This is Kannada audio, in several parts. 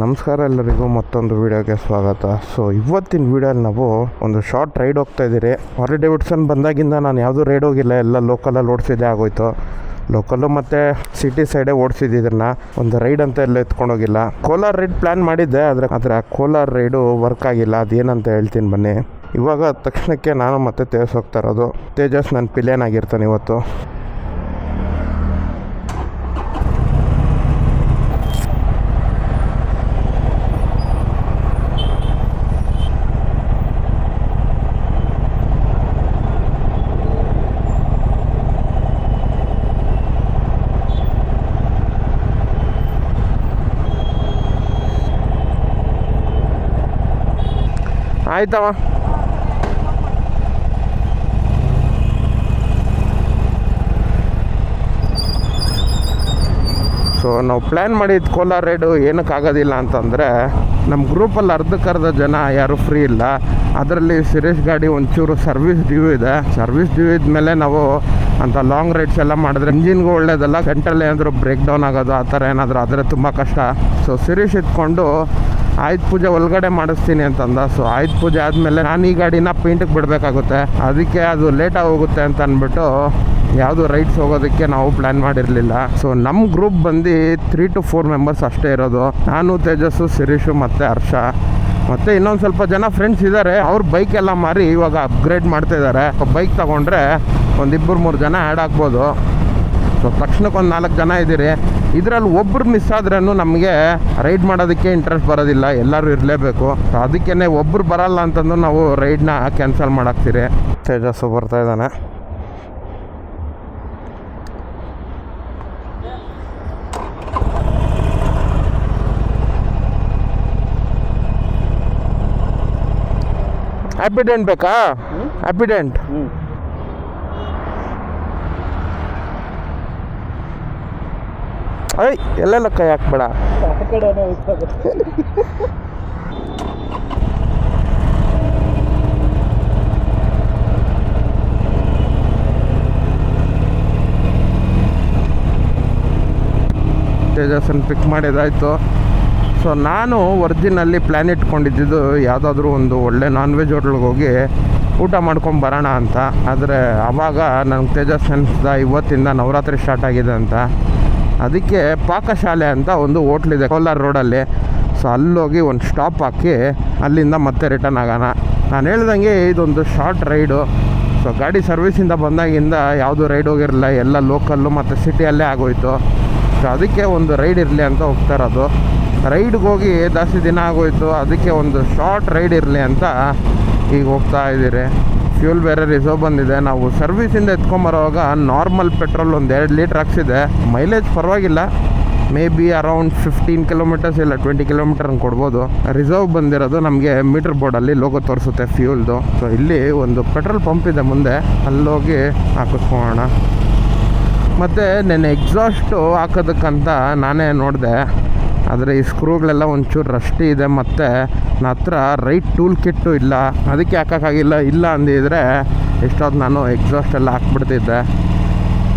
ನಮಸ್ಕಾರ ಎಲ್ಲರಿಗೂ ಮತ್ತೊಂದು ವಿಡಿಯೋಗೆ ಸ್ವಾಗತ. ಸೊ ಇವತ್ತಿನ ವಿಡಿಯೋಲಿ ನಾವು ಒಂದು ಶಾರ್ಟ್ ರೈಡ್ ಹೋಗ್ತಾ ಇದ್ದೀರಿ. ಹಾರ್ಲಿ ಡೇವಿಡ್ಸನ್ ಬಂದಾಗಿಂದ ನಾನು ಯಾವುದೂ ರೈಡ್ ಹೋಗಿಲ್ಲ. ಎಲ್ಲ ಲೋಕಲಲ್ಲಿ ಓಡಿಸಿದ್ದೆ ಆಗೋಯ್ತು. ಲೋಕಲ್ಲು ಮತ್ತು ಸಿಟಿ ಸೈಡೇ ಓಡಿಸಿದ್ದಿದ್ರನ್ನ ಒಂದು ರೈಡ್ ಅಂತ ಎಲ್ಲ ಎತ್ಕೊಂಡೋಗಿಲ್ಲ ಕೋಲಾರ್ ರೈಡ್ ಪ್ಲ್ಯಾನ್ ಮಾಡಿದ್ದೆ, ಆದರೆ ಆದರೆ ಆ ಕೋಲಾರ್ ರೈಡು ವರ್ಕ್ ಆಗಿಲ್ಲ. ಅದೇನಂತ ಹೇಳ್ತೀನಿ ಬನ್ನಿ. ಇವಾಗ ತಕ್ಷಣಕ್ಕೆ ನಾನು ಮತ್ತೆ ತೇಜಸ್ ಹೋಗ್ತಾ ಇರೋದು. ತೇಜಸ್ ನನ್ನ ಪಿಲೇನ್ ಆಗಿರ್ತಾನೆ ಇವತ್ತು. ಆಯ್ತವ. ಸೊ ನಾವು ಪ್ಲ್ಯಾನ್ ಮಾಡಿದ ಕೋಲಾರ ರೈಡು ಏನಕ್ಕೆ ಆಗೋದಿಲ್ಲ ಅಂತಂದರೆ ನಮ್ಮ ಗ್ರೂಪಲ್ಲಿ ಅರ್ಧಕ್ಕರ್ಧ ಜನ ಯಾರು ಫ್ರೀ ಇಲ್ಲ. ಅದರಲ್ಲಿ ಸುರೇಶ್ ಗಾಡಿ ಒಂಚೂರು ಸರ್ವಿಸ್ ಡ್ಯೂ ಇದೆ. ಸರ್ವಿಸ್ ಡ್ಯೂ ಇದ್ಮೇಲೆ ನಾವು ಅಂತ ಲಾಂಗ್ ರೈಡ್ಸ್ ಎಲ್ಲ ಮಾಡಿದ್ರೆ ಇಂಜಿನ್ಗೂ ಒಳ್ಳೇದಲ್ಲ ಗಂಟಲ್ಲಿ ಏನಾದರೂ ಬ್ರೇಕ್ ಡೌನ್ ಆಗೋದು, ಆ ಥರ ಏನಾದರೂ ಆದರೆ ತುಂಬ ಕಷ್ಟ. ಸೊ ಸುರೇಶ್ ಇಟ್ಕೊಂಡು ಆಯುಧ ಪೂಜೆ ಒಳಗಡೆ ಮಾಡಿಸ್ತೀನಿ ಅಂತಂದ ಸೊ ಆಯುಧ ಪೂಜೆ ಆದಮೇಲೆ ನಾನು ಈ ಗಾಡಿನ ಪೇಂಟಿಗೆ ಬಿಡಬೇಕಾಗುತ್ತೆ. ಅದಕ್ಕೆ ಅದು ಲೇಟಾಗಿ ಹೋಗುತ್ತೆ ಅಂತ ಅಂದ್ಬಿಟ್ಟು ಯಾವುದು ರೈಡ್ಸ್ ಹೋಗೋದಕ್ಕೆ ನಾವು ಪ್ಲ್ಯಾನ್ ಮಾಡಿರಲಿಲ್ಲ. ಸೊ ನಮ್ಮ ಗ್ರೂಪ್ ಬಂದು ತ್ರೀ ಟು ಫೋರ್ ಮೆಂಬರ್ಸ್ ಅಷ್ಟೇ ಇರೋದು. ನಾನು, ತೇಜಸ್ಸು ಶಿರೀಶು ಮತ್ತು ಹರ್ಷ. ಮತ್ತು ಇನ್ನೊಂದು ಸ್ವಲ್ಪ ಜನ ಫ್ರೆಂಡ್ಸ್ ಇದ್ದಾರೆ ಅವ್ರ ಬೈಕ್ ಎಲ್ಲ ಮಾರಿ ಇವಾಗ ಅಪ್ಗ್ರೇಡ್ ಮಾಡ್ತಾ ಇದ್ದಾರೆ ಬೈಕ್ ತೊಗೊಂಡ್ರೆ ಒಂದಿಬ್ಬರು ಮೂರು ಜನ ಆ್ಯಡ್ ಆಗ್ಬೋದು. ಸೊ ತಕ್ಷಣಕ್ಕೆ ಒಂದು ನಾಲ್ಕು ಜನ ಇದ್ದೀರಿ. ಇದರಲ್ಲಿ ಒಬ್ರು ಮಿಸ್ ಆದ್ರೂ ನಮಗೆ ರೈಡ್ ಮಾಡೋದಕ್ಕೆ ಇಂಟ್ರೆಸ್ಟ್ ಬರೋದಿಲ್ಲ ಎಲ್ಲರೂ ಇರಲೇಬೇಕು. ಸೊ ಅದಕ್ಕೇ ಒಬ್ಬರು ಬರಲ್ಲ ಅಂತಂದು ನಾವು ರೈಡ್ನ ಕ್ಯಾನ್ಸಲ್ ಮಾಡಾಕ್ತೀರಿ. ತೇಜಸ್ಸು ಬರ್ತಾ ಇದ್ದಾನೆ. ಹ್ಯಾಪಿಡೆಂಟ್ ಬೇಕಾ? ಹ್ಯಾಪಿಡೆಂಟ್ ಐ ಎಲ್ಲೆಲ್ಲ ಕೈ ಹಾಕ್ಬೇಡ. ತೇಜಸ್ಸನ್ನು ಪಿಕ್ ಮಾಡಿದಾಯಿತು. ಸೊ ನಾನು ವರ್ಜಿನಲ್ಲಿ ಪ್ಲ್ಯಾನ್ ಇಟ್ಕೊಂಡಿದ್ದು ಯಾವುದಾದ್ರೂ ಒಂದು ಒಳ್ಳೆ ನಾನ್ ವೆಜ್ ಹೋಟ್ಲಿಗೆ ಹೋಗಿ ಊಟ ಮಾಡ್ಕೊಂಡು ಬರೋಣ ಅಂತ. ಆದರೆ ಆವಾಗ ನನಗೆ ತೇಜಸ್ ಅನಿಸ್ದ ಇವತ್ತಿಂದ ನವರಾತ್ರಿ ಸ್ಟಾರ್ಟ್ ಆಗಿದೆ ಅಂತ. ಅದಕ್ಕೆ ಪಾಕಶಾಲೆ ಅಂತ ಒಂದು ಹೋಟ್ಲಿದೆ ಕೋಲಾರ ರೋಡಲ್ಲಿ. ಸೊ ಅಲ್ಲೋಗಿ ಒಂದು ಸ್ಟಾಪ್ ಹಾಕಿ ಅಲ್ಲಿಂದ ಮತ್ತೆ ರಿಟರ್ನ್ ಆಗೋಣ. ನಾನು ಹೇಳ್ದಂಗೆ ಇದೊಂದು ಶಾರ್ಟ್ ರೈಡು ಸೊ ಗಾಡಿ ಸರ್ವಿಸಿಂದ ಬಂದಾಗಿಂದ ಯಾವುದು ರೈಡ್ ಹೋಗಿರಲಿಲ್ಲ, ಎಲ್ಲ ಲೋಕಲ್ಲು ಮತ್ತು ಸಿಟಿಯಲ್ಲೇ ಆಗೋಯ್ತು. ಸೊ ಅದಕ್ಕೆ ಒಂದು ರೈಡ್ ಇರಲಿ ಅಂತ ಹೋಗ್ತಾ ಇರೋದು. ರೈಡ್ಗೆ ಹೋಗಿ ಜಾಸ್ತಿ ದಿನ ಆಗೋಯ್ತು. ಅದಕ್ಕೆ ಒಂದು ಶಾರ್ಟ್ ರೈಡ್ ಇರಲಿ ಅಂತ ಈಗ ಹೋಗ್ತಾ ಇದ್ದೀರಿ. ಫ್ಯೂಲ್ ಬೇರೆ ರಿಸರ್ವ್ ಬಂದಿದೆ. ನಾವು ಸರ್ವಿಸಿಂದ ಎತ್ಕೊಂಬರೋವಾಗ ನಾರ್ಮಲ್ ಪೆಟ್ರೋಲ್ ಒಂದು ಎರಡು ಲೀಟ್ರ್ ಹಾಕ್ಸಿದೆ. ಮೈಲೇಜ್ ಪರವಾಗಿಲ್ಲ. May be around fifteen kilometres ಇಲ್ಲ ಟ್ವೆಂಟಿ ಕಿಲೋಮೀಟರ್ ಕೊಡ್ಬೋದು. ರಿಸರ್ವ್ ಬಂದಿರೋದು ನಮಗೆ ಮೀಟರ್ ಬೋರ್ಡಲ್ಲಿ ಲೋಗೋ ತೋರಿಸುತ್ತೆ ಫ್ಯೂಲ್ದು ಸೊ ಇಲ್ಲಿ ಒಂದು ಪೆಟ್ರೋಲ್ ಪಂಪ್ ಇದೆ ಮುಂದೆ. ಅಲ್ಲೋಗಿ ಹಾಕಿಸ್ಕೊಳ್ಳೋಣ. ಮತ್ತು ನೆನ್ನೆ ಎಕ್ಸಾಸ್ಟು ಹಾಕೋದಕ್ಕಂತ ನಾನೇ ನೋಡಿದೆ. ಆದರೆ ಈ ಸ್ಕ್ರೂಗಳೆಲ್ಲ ಒಂಚೂರು ರಷ್ಟಿ ಇದೆ ಮತ್ತು ನನ್ನ ಹತ್ರ ರೈಟ್ ಟೂಲ್ ಕಿಟ್ಟು ಇಲ್ಲ. ಅದಕ್ಕೆ ಹಾಕೋಕ್ಕಾಗಿಲ್ಲ ಇಲ್ಲ ಅಂದಿದ್ರೆ ಎಷ್ಟೊತ್ತು ನಾನು ಎಕ್ಸಾಸ್ಟ್ ಎಲ್ಲ ಹಾಕ್ಬಿಡ್ತಿದ್ದೆ.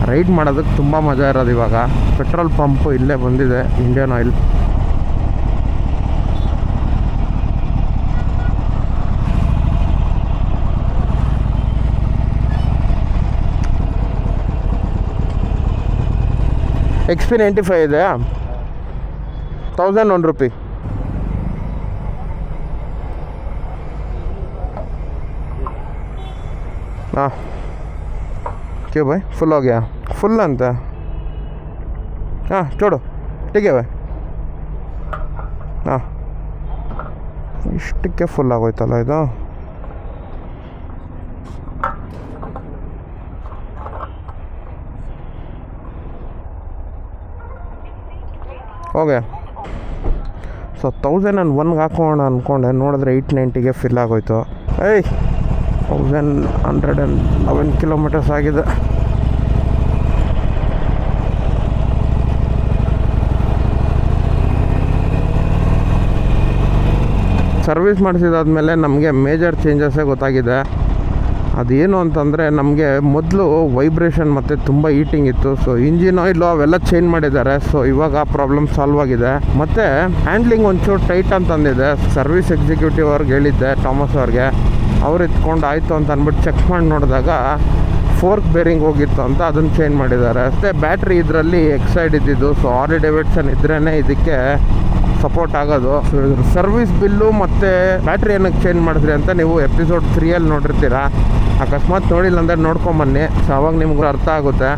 ರೈಡ್ ಮಾಡೋದಕ್ಕೆ ತುಂಬ ಮಜಾ ಇರೋದು ಇವಾಗ. ಪೆಟ್ರೋಲ್ ಪಂಪು ಇಲ್ಲೇ ಬಂದಿದೆ Indian Oil X P ninety five ಇದೆಯಾ? ತೌಸಂಡ್ ಒನ್ ರುಪಿ ಹಾಂ क्यों भाई फुल हो गया फुल ಅಂತ ಹಾಂ ಚೋಡು ಟೀಕೆ ಭಾಯ್ ಹಾಂ ಇಷ್ಟಕ್ಕೆ ಫುಲ್ ಆಗೋಯ್ತಲ್ಲ ಇದು ಓಕೆ ಸೊ ತೌಸಂಡ್ ಆ್ಯಂಡ್ ಒನ್ಗೆ ಹಾಕೋಣ ಅಂದ್ಕೊಂಡೆ ನೋಡಿದ್ರೆ ಏಯ್ಟ್ ನೈಂಟಿಗೆ ಫಿಲ್ ಆಗೋಯ್ತು. ಏಯ್ thousand hundred and eleven kilometres ಆಗಿದೆ. ಸರ್ವಿಸ್ ಮಾಡಿಸಿದಾದ್ಮೇಲೆ ನಮಗೆ ಮೇಜರ್ ಚೇಂಜಸ್ಸೇ ಗೊತ್ತಾಗಿದೆ. ಅದೇನು ಅಂತಂದರೆ ನಮಗೆ ಮೊದಲು ವೈಬ್ರೇಷನ್ ಮತ್ತು ತುಂಬ ಹೀಟಿಂಗ್ ಇತ್ತು. ಸೊ ಇಂಜಿನ್ ಆಯಿಲು ಅವೆಲ್ಲ ಚೇಂಜ್ ಮಾಡಿದ್ದಾರೆ. ಸೊ ಇವಾಗ ಪ್ರಾಬ್ಲಮ್ ಸಾಲ್ವ್ ಆಗಿದೆ. ಮತ್ತು ಹ್ಯಾಂಡ್ಲಿಂಗ್ ಒಂಚೂರು ಟೈಟ್ ಅಂತಂದಿದೆ ಸರ್ವಿಸ್ ಎಕ್ಸಿಕ್ಯೂಟಿವ್ ಅವ್ರಿಗೆ ಹೇಳಿದ್ದೆ ಥಾಮಸ್ ಅವ್ರಿಗೆ. ಅವ್ರು ಎತ್ಕೊಂಡು ಆಯಿತು ಅಂತ ಅಂದ್ಬಿಟ್ಟು ಚೆಕ್ ಮಾಡಿ ನೋಡಿದಾಗ ಫೋರ್ಕ್ ಬೇರಿಂಗ್ ಹೋಗಿತ್ತು ಅಂತ ಅದನ್ನು ಚೇಂಜ್ ಮಾಡಿದ್ದಾರೆ. ಅಷ್ಟೇ ಬ್ಯಾಟ್ರಿ ಇದರಲ್ಲಿ ಎಕ್ಸೈಡ್ ಇದ್ದಿದ್ದು. ಸೊ ಆರಿ ಡೆವಿಡ್ಸನ್ ಇದ್ರೇ ಇದಕ್ಕೆ ಸಪೋರ್ಟ್ ಆಗೋದು. ಸರ್ವಿಸ್ ಬಿಲ್ಲು ಮತ್ತು ಬ್ಯಾಟ್ರಿ ಏನಕ್ಕೆ ಚೇಂಜ್ ಮಾಡಿದ್ರಿ ಅಂತ ನೀವು ಎಪಿಸೋಡ್ ತ್ರೀಯಲ್ಲಿ ನೋಡಿರ್ತೀರಾ. ಅಕಸ್ಮಾತ್ ನೋಡಿಲ್ಲ ಅಂದರೆ ನೋಡ್ಕೊಂಬನ್ನಿ. ಸೊ ಅವಾಗ ನಿಮ್ಗೆ ಅರ್ಥ ಆಗುತ್ತೆ.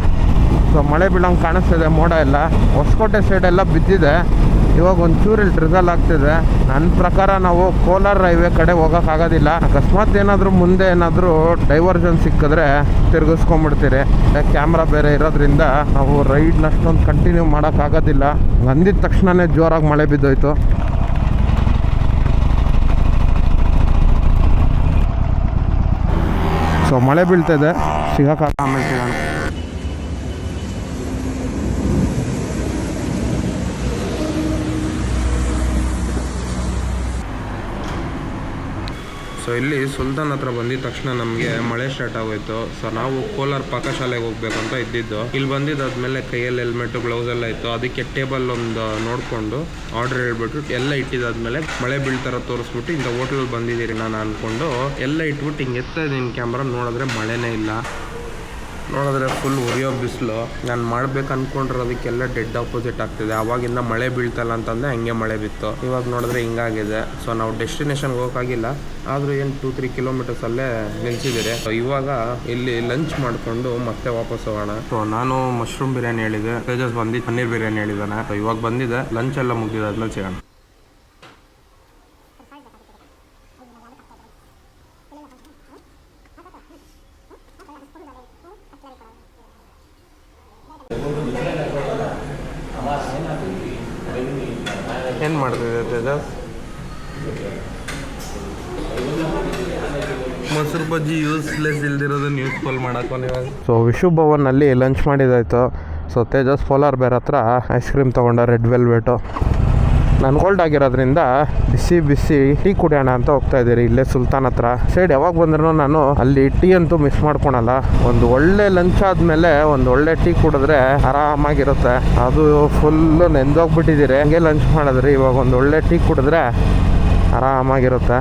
ಸೊ ಮಳೆ ಬೀಳಂಗೆ ಕಾಣಿಸ್ತಿದೆ, ಮೋಡ ಎಲ್ಲ. ಹೊಸಕೋಟೆ ಸೈಡೆಲ್ಲ ಬಿದ್ದಿದೆ. ಇವಾಗ ಒಂಚೂರು ಇಲ್ಲಿ ಡ್ರಿಸಲ್ ಆಗ್ತಿದೆ. ನನ್ನ ಪ್ರಕಾರ ನಾವು ಕೋಲಾರ ಹೈವೇ ಕಡೆ ಹೋಗೋಕ್ಕಾಗೋದಿಲ್ಲ ಅಕಸ್ಮಾತ್ ಏನಾದರೂ ಮುಂದೆ ಏನಾದರೂ ಡೈವರ್ಜನ್ ಸಿಕ್ಕಿದ್ರೆ ತಿರುಗಿಸ್ಕೊಂಬಿಡ್ತೀರಿ ಕ್ಯಾಮ್ರಾ ಬೇರೆ ಇರೋದ್ರಿಂದ ನಾವು ರೈಡ್ನ ಅಷ್ಟೊಂದು ಕಂಟಿನ್ಯೂ ಮಾಡೋಕ್ಕಾಗೋದಿಲ್ಲ ಅಂದಿದ ತಕ್ಷಣವೇ ಜೋರಾಗಿ ಮಳೆ ಬಿದ್ದೋಯ್ತು. ಸೊ ಮಳೆ ಬೀಳ್ತಿದೆ ಸಿಗೋಕ್ಕಾಗ ಆಮೇಲೆ ಸಿಗೋಣ ಸೊ ಇಲ್ಲಿ ಸುಲ್ತಾನ್ ಹತ್ರ ಬಂದಿದ ತಕ್ಷಣ ನಮಗೆ ಮಳೆ ಸ್ಟಾರ್ಟ್ ಆಗೋಯ್ತು. ಸೊ ನಾವು ಕೋಲಾರ ಪಾಕಶಾಲೆಗೆ ಹೋಗ್ಬೇಕು ಅಂತ ಇದ್ದಿದ್ದು. ಇಲ್ಲಿ ಬಂದಿದ್ದಾದ್ಮೇಲೆ ಕೈಯಲ್ಲಿ ಹೆಲ್ಮೆಟ್ ಗ್ಲೌಸ್ ಎಲ್ಲ ಇತ್ತು. ಅದಕ್ಕೆ ಟೇಬಲ್ ಒಂದು ನೋಡಿಕೊಂಡು ಆರ್ಡರ್ ಹೇಳ್ಬಿಟ್ಟು ಎಲ್ಲ ಇಟ್ಟಿದ್ದಾದ್ಮೇಲೆ ಮಳೆ ಬೀಳ್ತಾರ ತೋರಿಸ್ಬಿಟ್ಟು ಇಂಥ ಹೋಟ್ಲಲ್ಲಿ ಬಂದಿದ್ದೀರಿ ನಾನು ಅನ್ಕೊಂಡು ಎಲ್ಲ ಇಟ್ಬಿಟ್ಟು ಹಿಂಗೆ ಎತ್ತ ಕ್ಯಾಮ್ರಾ ನೋಡಿದ್ರೆ ಮಳೆನೇ ಇಲ್ಲ. ನೋಡಿದ್ರೆ ಫುಲ್ ಉರಿಯೋ ಬಿಸಿಲು. ನಾನು ಮಾಡ್ಬೇಕು ಅನ್ಕೊಂಡಿರೋದಕ್ಕೆಲ್ಲ ಡೆಡ್ ಆಪೋಸಿಟ್ ಆಗ್ತಿದೆ. ಅವಾಗಿಂದ ಮಳೆ ಬೀಳ್ತಲ್ಲ ಅಂತಂದ್ರೆ ಹಂಗೆ ಮಳೆ ಬಿತ್ತು. ಇವಾಗ ನೋಡಿದ್ರೆ ಹಿಂಗಾಗಿದೆ. ಸೊ ನಾವು ಡೆಸ್ಟಿನೇಷನ್ಗೆ ಹೋಗೋಕ್ಕಾಗಿಲ್ಲ ಆದರೂ ಏನು ಟೂ ತ್ರೀ ಕಿಲೋಮೀಟರ್ಸ್ ಅಲ್ಲೇ ನಿಲ್ಸಿದ್ದೀರಿ. ಸೊ ಇವಾಗ ಇಲ್ಲಿ ಲಂಚ್ ಮಾಡಿಕೊಂಡು ಮತ್ತೆ ವಾಪಸ್ ಹೋಗೋಣ. ಸೊ ನಾನು ಮಶ್ರೂಮ್ ಬಿರಿಯಾನಿ ಹೇಳಿದೆ. ತೇಜಸ್ ಬಂದಿ ಪನ್ನೀರ್ ಬಿರಿಯಾನಿ ಹೇಳಿದ್ದಾನೆ ಸೊ ಇವಾಗ ಬಂದಿದೆ. ಲಂಚ್ ಎಲ್ಲ ಮುಗಿದಾದ್ಮೇಲೆ ಸಿಗೋಣ ಏನು ಮಾಡ್ತಿದೆ ತೇಜಸ್ ಮೊಸರು ಯೂಸ್ಲೆಸ್ ಮಾಡಕ್ಕೋ ಸೊ ವಿಶು ಭವನಲ್ಲಿ ಲಂಚ್ ಮಾಡಿದಾಯ್ತು. ಸೊ ತೇಜಸ್ ಪೋಲಾರ್ ಬೇರೆ ಹತ್ರ ಐಸ್ ಕ್ರೀಮ್ ತೊಗೊಂಡ ರೆಡ್ ವೆಲ್ವೆಟು ನಾನು ಕೋಲ್ಡ್ ಆಗಿರೋದ್ರಿಂದ ಬಿಸಿ ಬಿಸಿ ಟೀ ಕುಡಿಯೋಣ ಅಂತ ಹೋಗ್ತಾ ಇದ್ದೀರಿ ಇಲ್ಲೇ ಸುಲ್ತಾನ್ ಹತ್ರ. ಸೈಡ್ ಯಾವಾಗ ಬಂದ್ರೂ ನಾನು ಅಲ್ಲಿ ಟೀ ಅಂತೂ ಮಿಸ್ ಮಾಡ್ಕೊಳಲ್ಲ. ಒಂದು ಒಳ್ಳೆ ಲಂಚ್ ಆದಮೇಲೆ ಒಂದು ಒಳ್ಳೆ ಟೀ ಕುಡಿದ್ರೆ ಆರಾಮಾಗಿರುತ್ತೆ. ಅದು ಫುಲ್ಲು ನೆಂದೋಗ್ಬಿಟ್ಟಿದ್ದೀರಿ. ಹಂಗೆ ಲಂಚ್ ಮಾಡಿದ್ರಿ. ಇವಾಗ ಒಂದು ಒಳ್ಳೆ ಟೀ ಕುಡಿದ್ರೆ ಆರಾಮಾಗಿರುತ್ತೆ.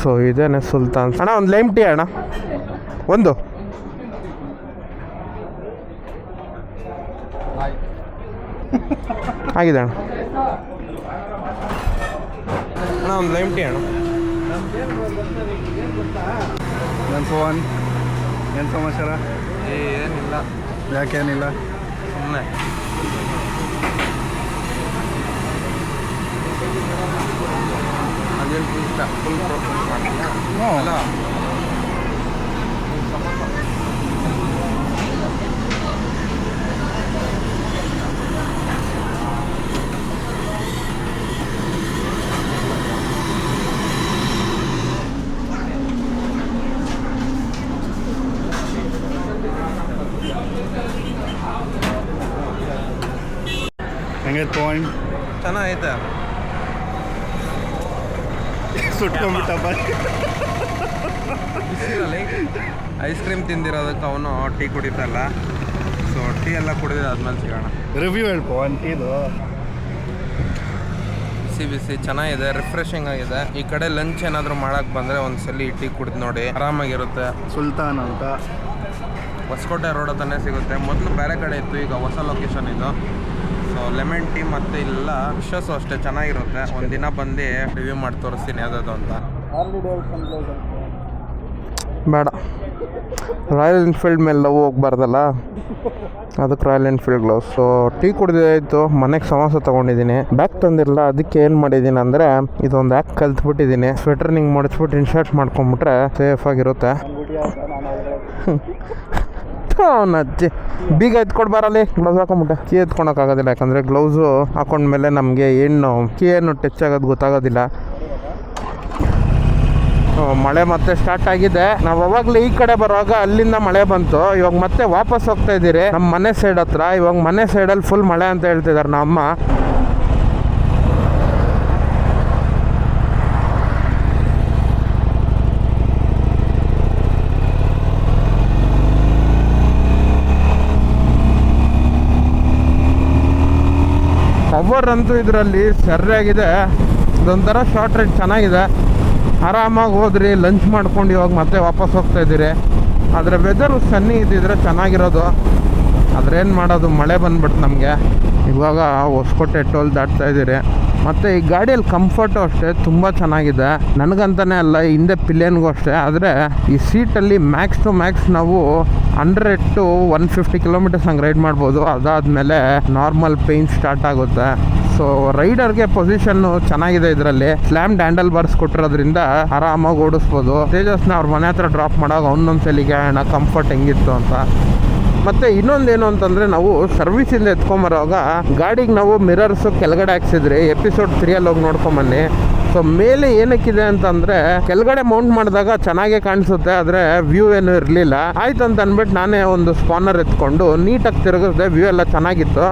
ಸೊ ಇದೇನೆ ಸುಲ್ತಾನ್ ಅಣ್ಣ ಒಂದು ಲೈಮ್ ಟೀ ಅಣ್ಣ. ಒಂದು. ಆಗಿದೆ ಅಣ್ಣ. ಅಣ್ಣ ಒಂದು ಲೈಮ್ ಟಿ ಅಣ್ಣ. ನನ್ನ ಫೋನ್ ಏನು ಸಮಾಚಾರ? ಏನಿಲ್ಲ. ಯಾಕೇನಿಲ್ಲ? ಸುಮ್ಮನೆ ಅದೇನು ಫುಲ್ ಫುಲ್ ಪ್ರೋಸೆಸ್ ಮಾಡ್ತೀಯಾ ಹ್ಞೂ ಅಲ್ಲ ಹೆಂಗೈತೆ ಚೆನ್ನಾಗೈತೆ. ಸುಟ್ಕೊಂಡ್ಬಿಟ್ಟಪ್ಪ ಬಿಸಿಲಲ್ಲಿ ಐಸ್ ಕ್ರೀಮ್ ತಿಂದಿರೋದಕ್ಕೆ ಅವನು ಟೀ ಕುಡಿತಲ್ಲ ಸೊ ಟೀ ಎಲ್ಲ ಕುಡಿದಾದ್ಮೇಲೆ ಸಿಗೋಣ. ರಿವ್ಯೂ ಹೇಳಿ ಒನ್ ಟೀದು. ಬಿಸಿ ಬಿಸಿ ಚೆನ್ನಾಗಿದೆ ರಿಫ್ರೆಶಿಂಗ್ ಆಗಿದೆ. ಈ ಕಡೆ ಲಂಚ್ ಏನಾದರೂ ಮಾಡಕ್ಕೆ ಬಂದರೆ ಒಂದ್ಸಲಿ ಟೀ ಕುಡಿದು ನೋಡಿ ಆರಾಮಾಗಿರುತ್ತೆ. ಸುಲ್ತಾನ್ ಅಂತ. ಹೊಸಕೋಟೆ ರೋಡ್ ಹತ್ರನೇ ಸಿಗುತ್ತೆ. ಮೊದಲು ಬೇರೆ ಕಡೆ ಇತ್ತು ಈಗ ಹೊಸ ಲೊಕೇಶನ್ ಇದು. ಸೊ ಲೆಮನ್ ಟೀ ಮತ್ತು ಇಲ್ಲ ವಿಶ್ವಾಸ ಅಷ್ಟೇ, ಚೆನ್ನಾಗಿರುತ್ತೆ. ಒಂದಿನ ಬಂದು ರಿವ್ಯೂ ಮಾಡಿ ತೋರಿಸ್ತೀನಿ ಯಾವುದಾದ್ರು ಅಂತ. ಬೇಡ. ರಾಯಲ್ ಎನ್ಫೀಲ್ಡ್ ಮೇಲೆ ಲವ್ ಹೋಗ್ಬಾರ್ದಲ್ಲ ಅದಕ್ಕೆ Royal Enfield gloves so tea ಕುಡಿದಾಯಿತು ಮನೆಗೆ ಸಮೋಸ ತೊಗೊಂಡಿದ್ದೀನಿ. ಬ್ಯಾಗ್ ತಂದಿರಲ್ಲ ಅದಕ್ಕೆ ಏನು ಮಾಡಿದ್ದೀನಿ ಅಂದರೆ, ಇದೊಂದು ಆ್ಯಪ್ ಕಲ್ತ್ಬಿಟ್ಟಿದ್ದೀನಿ. ಸ್ವೆಟರ್ ನಿಂಗೆ ಮಡಚ್ಬಿಟ್ಟು ಇನ್ಶರ್ಟ್ ಮಾಡ್ಕೊಂಬಿಟ್ರೆ ಸೇಫ್ ಬೀಗ ಎತ್ಕೊಡ್ ಬರಲಿ ಗ್ಲೌಸ್ ಹಾಕೊಂಬಿಟ್ಟೆ ಕೀ ಎತ್ಕೊಳಕ್ಕಾಗೋದಿಲ್ಲ ಯಾಕಂದರೆ ಗ್ಲೌಸು ಹಾಕೊಂಡ್ಮೇಲೆ ನಮಗೆ ಏನು ಕೀ ಏನು ಟಚ್ ಆಗೋದು ಗೊತ್ತಾಗೋದಿಲ್ಲ. ಮಳೆ ಮತ್ತೆ ಸ್ಟಾರ್ಟ್ ಆಗಿದೆ. ನಾವು ಅವಾಗಲೇ ಈ ಕಡೆ ಬರುವಾಗ ಅಲ್ಲಿಂದ ಮಳೆ ಬಂತು. ಇವಾಗ ಮತ್ತೆ ವಾಪಸ್ ಹೋಗ್ತಾ ಇದ್ದೀರಿ. ನಮ್ಮ ಮನೆ ಸೈಡ್ ಹತ್ರ, ಇವಾಗ ಮನೆ ಸೈಡಲ್ಲಿ ಫುಲ್ ಮಳೆ ಅಂತ ಹೇಳ್ತಿದ್ದಾರೆ ನಮ್ಮ ಪವರ್ ಅಂತೂ ಇದರಲ್ಲಿ ಸರಿಯಾಗಿದೆ. ಇದೊಂಥರ ಶಾರ್ಟ್ ರೈಡ್ ಚೆನ್ನಾಗಿದೆ. ಆರಾಮಾಗಿ ಹೋದ್ರಿ ಲಂಚ್ ಮಾಡ್ಕೊಂಡು ಇವಾಗ ಮತ್ತೆ ವಾಪಸ್ ಹೋಗ್ತಾ ಇದ್ದೀರಿ. ಆದರೆ ವೆದರ್ ಸನ್ನಿ ಇದ್ದಿದ್ರೆ ಚೆನ್ನಾಗಿರೋದು. ಆದರೆ ಏನು ಮಾಡೋದು, ಮಳೆ ಬಂದ್ಬಿಡ್ತು ನಮಗೆ. ಇವಾಗ ಹೊಸ್ಕೋಟೆ ಟೋಲ್ ದಾಟ್ತಾ ಇದ್ದೀರಿ. ಮತ್ತು ಈ ಗಾಡಿಯಲ್ಲಿ ಕಂಫರ್ಟು ಅಷ್ಟೇ, ತುಂಬ ಚೆನ್ನಾಗಿದೆ. ನನಗಂತಾನೆ ಅಲ್ಲ ಹಿಂದೆ ಪಿಲಿಯನ್ಗೂ ಅಷ್ಟೇ. ಆದರೆ ಈ ಸೀಟಲ್ಲಿ ಮ್ಯಾಕ್ಸ್ ಟು ಮ್ಯಾಕ್ಸ್ ನಾವು hundred to one fifty kilometres ಹಂಗೆ ರೈಡ್ ಮಾಡ್ಬೋದು. ಅದಾದಮೇಲೆ ನಾರ್ಮಲ್ ಪೇಯ್ನ್ ಸ್ಟಾರ್ಟ್ ಆಗುತ್ತೆ. ಸೊ ರೈಡರ್ಗೆ ಪೊಸಿಷನ್ನು ಚೆನ್ನಾಗಿದೆ ಇದರಲ್ಲಿ. ಸ್ಲ್ಯಾಮ್ ಡ್ಯಾಂಡಲ್ ಬಾರ್ಸ್ ಕೊಟ್ಟಿರೋದ್ರಿಂದ ಆರಾಮಾಗಿ ಓಡಿಸ್ಬೋದು. ತೇಜಸ್ನ ಅವ್ರ ಮನೆ ಹತ್ರ ಡ್ರಾಪ್ ಮಾಡಾಗ ಒಂದೊಂದು ಸಲಿಗೆ, ಅಣ್ಣ ಕಂಫರ್ಟ್ ಹೆಂಗಿತ್ತು? ಅಂತ. ಮತ್ತೆ ಇನ್ನೊಂದೇನು ಅಂತಂದ್ರೆ ನಾವು ಸರ್ವಿಸಿಂದ ಎತ್ಕೊಂಬರೋವಾಗ ಗಾಡಿಗೆ ನಾವು ಮಿರರ್ಸ್ ಕೆಳಗಡೆ ಹಾಕ್ಸಿದ್ರಿ ಎಪಿಸೋಡ್ ತ್ರೀಯಲ್ಲಿ ಹೋಗಿ ನೋಡ್ಕೊಂಬನ್ನಿ. ಸೊ ಮೇಲೆ ಏನಕ್ಕಿದೆ ಅಂತಂದ್ರೆ ಕೆಳಗಡೆ ಮೌಂಟ್ ಮಾಡಿದಾಗ ಚೆನ್ನಾಗೇ ಕಾಣಿಸುತ್ತೆ, ಆದರೆ ವ್ಯೂ ಏನು ಇರಲಿಲ್ಲ. ಆಯ್ತು ಅಂತ ಅಂದ್ಬಿಟ್ಟು ನಾನೇ ಒಂದು ಸ್ಪಾನರ್ ಎತ್ಕೊಂಡು ನೀಟಾಗಿ ತಿರುಗಿಸ್ದೆ ವ್ಯೂ ಎಲ್ಲ ಚೆನ್ನಾಗಿತ್ತು.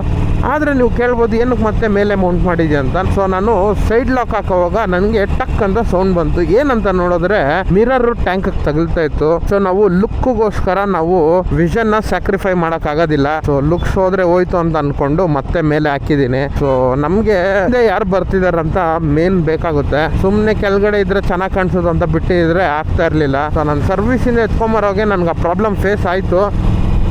ಆದರೆ ನೀವು ಕೇಳ್ಬೋದು ಏನಕ್ಕೆ ಮತ್ತೆ ಮೇಲೆ ಮೌಂಟ್ ಮಾಡಿದೆ ಅಂತ. ಸೊ ನಾನು ಸೈಡ್ ಲಾಕ್ ಹಾಕೋವಾಗ ನನಗೆ ಟಕ್ ಅಂತ ಸೌಂಡ್ ಬಂತು. ಏನಂತ ನೋಡಿದ್ರೆ ಮಿರರ್ ಟ್ಯಾಂಕ್ ತಗಲ್ತಾ ಇತ್ತು. ಸೊ ನಾವು ಲುಕ್ಗೋಸ್ಕರ ನಾವು ವಿಷನ್ನ ಸ್ಯಾಕ್ರಿಫೈ ಮಾಡಕ್ ಆಗೋದಿಲ್ಲ ಸೊ ಲುಕ್ಸ್ ಹೋದ್ರೆ ಹೋಯ್ತು ಅಂತ ಅನ್ಕೊಂಡು ಮತ್ತೆ ಮೇಲೆ ಹಾಕಿದೀನಿ ಸೊ ನಮ್ಗೆ ಯಾರು ಬರ್ತಿದ್ದಾರೆ ಅಂತ ಮೇನ್ ಬೇಕಾಗುತ್ತೆ. ಸುಮ್ಮನೆ ಕೆಳಗಡೆ ಇದ್ರೆ ಚೆನ್ನಾಗಿ ಕಾಣಿಸೋದು ಅಂತ ಬಿಟ್ಟಿದ್ರೆ ಆಗ್ತಾ ಇರಲಿಲ್ಲ. ಸೊ ನಾನು ಸರ್ವಿಸಿಂದ ಎತ್ಕೊಂಬರೋಗೆ ನನ್ಗೆ ಆ ಪ್ರಾಬ್ಲಮ್ ಫೇಸ್ ಆಯಿತು.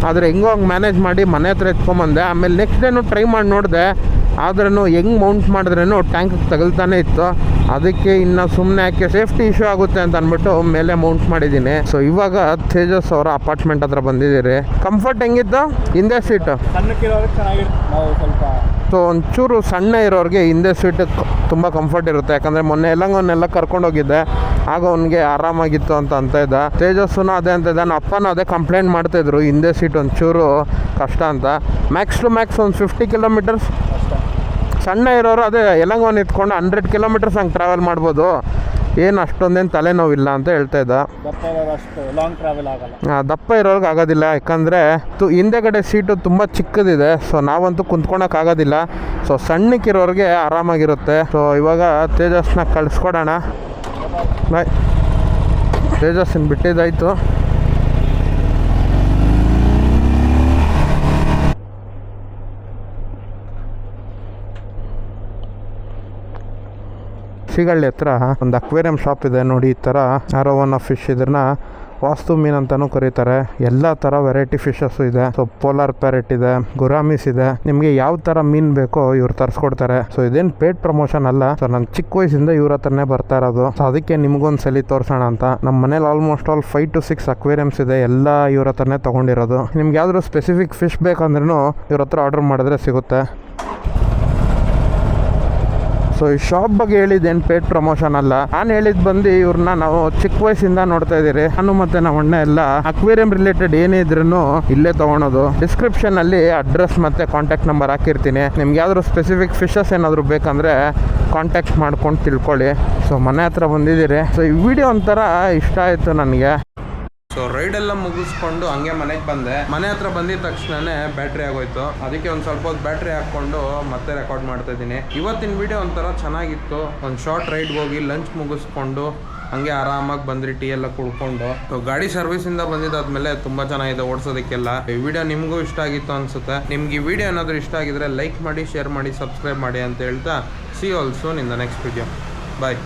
ಆದರೆ ಹೆಂಗೋ ಹಂಗೆ ಮ್ಯಾನೇಜ್ ಮಾಡಿ ಮನೆ ಹತ್ರ ಎತ್ಕೊಂಬಂದೆ. ಆಮೇಲೆ ನೆಕ್ಸ್ಟ್ ಡೇನು ಟ್ರೈ ಮಾಡಿ ನೋಡಿದೆ. ಆದ್ರೂ ಹೆಂಗೆ ಮೌಂಟ್ ಮಾಡಿದ್ರೂ ಟ್ಯಾಂಕ್ ತಗಲ್ತಾನೆ ಇತ್ತು. ಅದಕ್ಕೆ ಇನ್ನು ಸುಮ್ಮನೆ ಯಾಕೆ ಸೇಫ್ಟಿ ಇಶ್ಯೂ ಆಗುತ್ತೆ ಅಂತ ಅಂದ್ಬಿಟ್ಟು ಮೇಲೆ ಮೌಂಟ್ ಮಾಡಿದ್ದೀನಿ. ಸೊ ಇವಾಗ ತೇಜಸ್ ಅವರ ಅಪಾರ್ಟ್ಮೆಂಟ್ ಹತ್ರ ಬಂದಿದ್ದೀರಿ. ಕಂಫರ್ಟ್ ಹೆಂಗಿತ್ತು? ಹಿಂದೆ ಸೀಟು ಸೊ ಒಂಚೂರು ಸಣ್ಣ ಇರೋರಿಗೆ ಹಿಂದೆ ಸೀಟ್ ತುಂಬ ಕಂಫರ್ಟ್ ಇರುತ್ತೆ. ಯಾಕಂದರೆ ಮೊನ್ನೆ ಎಲ್ಲಂಗನ್ನೆಲ್ಲ ಕರ್ಕೊಂಡು ಹೋಗಿದ್ದೆ ಆಗ ಅವನಿಗೆ ಆರಾಮಾಗಿತ್ತು ಅಂತ ಅಂತ ಇದ್ದ. ತೇಜಸ್ಸುನ ಅದೇ ಅಂತ ಇದ್ದ. ನಮ್ಮ ಅಪ್ಪನೂ ಅದೇ ಕಂಪ್ಲೇಂಟ್ ಮಾಡ್ತಾಯಿದ್ರು ಹಿಂದೆ ಸೀಟ್ ಒಂಚೂರು ಕಷ್ಟ ಅಂತ. ಮ್ಯಾಕ್ಸ್ ಟು ಮ್ಯಾಕ್ಸ್ ಒಂದು ಫಿಫ್ಟಿ ಕಿಲೋಮೀಟರ್ಸ್ ಸಣ್ಣ ಇರೋರು ಅದೇ ಎಲ್ಲಂಗವನ್ ಇಟ್ಕೊಂಡು ಹಂಡ್ರೆಡ್ ಕಿಲೋಮೀಟರ್ಸ್ ಹಂಗೆ ಟ್ರಾವೆಲ್ ಮಾಡ್ಬೋದು. ಏನು ಅಷ್ಟೊಂದೇನು ತಲೆನೋವಿಲ್ಲ ಅಂತ ಹೇಳ್ತಾ ಇದ್ದ. ದಪ್ಪ ಇರೋರು ಅಷ್ಟು ಲಾಂಗ್ ಟ್ರಾವೆಲ್ ಆಗಲ್ಲ. ಆ, ದಪ್ಪ ಇರೋರ್ಗೆ ಆಗೋದಿಲ್ಲ. ಯಾಕಂದರೆ ತು ಹಿಂದೆಗಡೆ ಸೀಟು ತುಂಬ ಚಿಕ್ಕದಿದೆ. ಸೊ ನಾವಂತೂ ಕುಂತ್ಕೊಳಕ್ ಆಗೋದಿಲ್ಲ. ಸೊ ಸಣ್ಣಕ್ಕಿರೋರಿಗೆ ಆರಾಮಾಗಿರುತ್ತೆ. ಸೊ ಇವಾಗ ತೇಜಸ್ನ ಕಳಿಸ್ಕೊಡೋಣ. ಬಾಯ್. ತೇಜಸ್ಸಿನ ಬಿಟ್ಟಿದ್ದಾಯಿತು. ಸಿಗಳ್ಳಿ ಹತ್ರ ಒಂದು ಅಕ್ವೇರಿಯಂ ಶಾಪ್ ಇದೆ ನೋಡಿ, ಈ ಥರ ಆರೋವನ್ನ ಫಿಶ್ ಇದನ್ನ ವಾಸ್ತು ಮೀನ್ ಅಂತಾನು ಕರೀತಾರೆ. ಎಲ್ಲ ಥರ ವೆರೈಟಿ ಫಿಶಸ್ ಇದೆ. ಸೊ ಪೋಲಾರ್ ಪ್ಯಾರೆಟ್ ಇದೆ ಗುರಾಮಿಸ್ ಇದೆ. ನಿಮಗೆ ಯಾವ ಥರ ಮೀನ್ ಬೇಕೋ ಇವ್ರು ತರಿಸ್ಕೊಡ್ತಾರೆ. ಸೊ ಇದೇನು ಪೇಡ್ ಪ್ರಮೋಷನ್ ಅಲ್ಲ. ಸೊ ನಾನು ಚಿಕ್ಕ ವಯಸ್ಸಿಂದ ಇವ್ರ ಹತ್ರನೇ ಬರ್ತಾ ಇರೋದು. ಸೊ ಅದಕ್ಕೆ ನಿಮ್ಗೊಂದು ಸಲ ತೋರ್ಸೋಣ ಅಂತ. ನಮ್ಮ ಮನೇಲಿ almost all five to six aquariums ಇದೆ. ಎಲ್ಲ ಇವ್ರ ಹತ್ರನೇ ತಗೊಂಡಿರೋದು. ನಿಮ್ಗೆ ಯಾವ್ದಾದ್ರು ಸ್ಪೆಸಿಫಿಕ್ ಫಿಶ್ ಬೇಕಂದ್ರೂ ಇವ್ರ ಹತ್ರ ಆರ್ಡರ್ ಮಾಡಿದ್ರೆ ಸಿಗುತ್ತೆ. ಸೊ ಈ ಶಾಪ್ ಬಗ್ಗೆ ಹೇಳಿದ್ದೇನು ಪೇಟ್ ಪ್ರಮೋಷನ್ ಅಲ್ಲ. ನಾನು ಹೇಳಿದ್ ಬಂದು ಇವ್ರನ್ನ ನಾವು ಚಿಕ್ಕ ವಯಸ್ಸಿಂದ ನೋಡ್ತಾ ಇದ್ದೀರಿ. ನಾನು ಮತ್ತೆ ನಮ್ಮ ಅಣ್ಣ ಎಲ್ಲ ಅಕ್ವೇರಿಯಂ ರಿಲೇಟೆಡ್ ಏನೇ ಇದ್ರೂ ಇಲ್ಲೇ ತಗೊಳೋದು. ಡಿಸ್ಕ್ರಿಪ್ಷನ್ ಅಲ್ಲಿ ಅಡ್ರೆಸ್ ಮತ್ತೆ ಕಾಂಟ್ಯಾಕ್ಟ್ ನಂಬರ್ ಹಾಕಿರ್ತೀನಿ. ನಿಮ್ಗೆ ಯಾವ್ದಾದ್ರು ಸ್ಪೆಸಿಫಿಕ್ ಫಿಶಸ್ ಏನಾದ್ರು ಬೇಕಂದ್ರೆ ಕಾಂಟ್ಯಾಕ್ಟ್ ಮಾಡ್ಕೊಂಡು ತಿಳ್ಕೊಳ್ಳಿ. ಸೊ ಮನೆ ಹತ್ರ ಬಂದಿದ್ದೀರಿ. ಸೊ ಈ ವಿಡಿಯೋ ಒಂಥರ ಇಷ್ಟ ಆಯಿತು ನನಗೆ. ಸೊ ರೈಡ್ ಎಲ್ಲ ಮುಗಿಸ್ಕೊಂಡು ಹಂಗೆ ಮನೆಗೆ ಬಂದೆ. ಮನೆ ಹತ್ರ ಬಂದಿದ ತಕ್ಷಣನೇ ಬ್ಯಾಟ್ರಿ ಆಗೋಯ್ತು. ಅದಕ್ಕೆ ಒಂದು ಸ್ವಲ್ಪ ಹೊತ್ತು ಬ್ಯಾಟ್ರಿ ಹಾಕ್ಕೊಂಡು ಮತ್ತೆ ರೆಕಾರ್ಡ್ ಮಾಡ್ತಾ ಇದ್ದೀನಿ. ಇವತ್ತಿನ ವಿಡಿಯೋ ಒಂಥರ ಚೆನ್ನಾಗಿತ್ತು. ಒಂದು ಶಾರ್ಟ್ ರೈಡ್ಗೆ ಹೋಗಿ ಲಂಚ್ ಮುಗಿಸ್ಕೊಂಡು ಹಂಗೆ ಆರಾಮಾಗಿ ಬಂದ್ರಿ ಟೀ ಎಲ್ಲ ಕುಡ್ಕೊಂಡು. ಸೊ ಗಾಡಿ ಸರ್ವಿಸಿಂದ ಬಂದಿದ್ದಾದ್ಮೇಲೆ ತುಂಬ ಚೆನ್ನಾಗಿದೆ ಓಡಿಸೋದಕ್ಕೆಲ್ಲ. ಈ ವಿಡಿಯೋ ನಿಮಗೂ ಇಷ್ಟ ಆಗಿತ್ತು ಅನ್ಸುತ್ತೆ. ನಿಮ್ಗೆ ಈ ವಿಡಿಯೋ ಏನಾದರೂ ಇಷ್ಟ ಆಗಿದ್ರೆ ಲೈಕ್ ಮಾಡಿ ಶೇರ್ ಮಾಡಿ ಸಬ್ಸ್ಕ್ರೈಬ್ ಮಾಡಿ ಅಂತ ಹೇಳ್ತಾ see also in the next video bye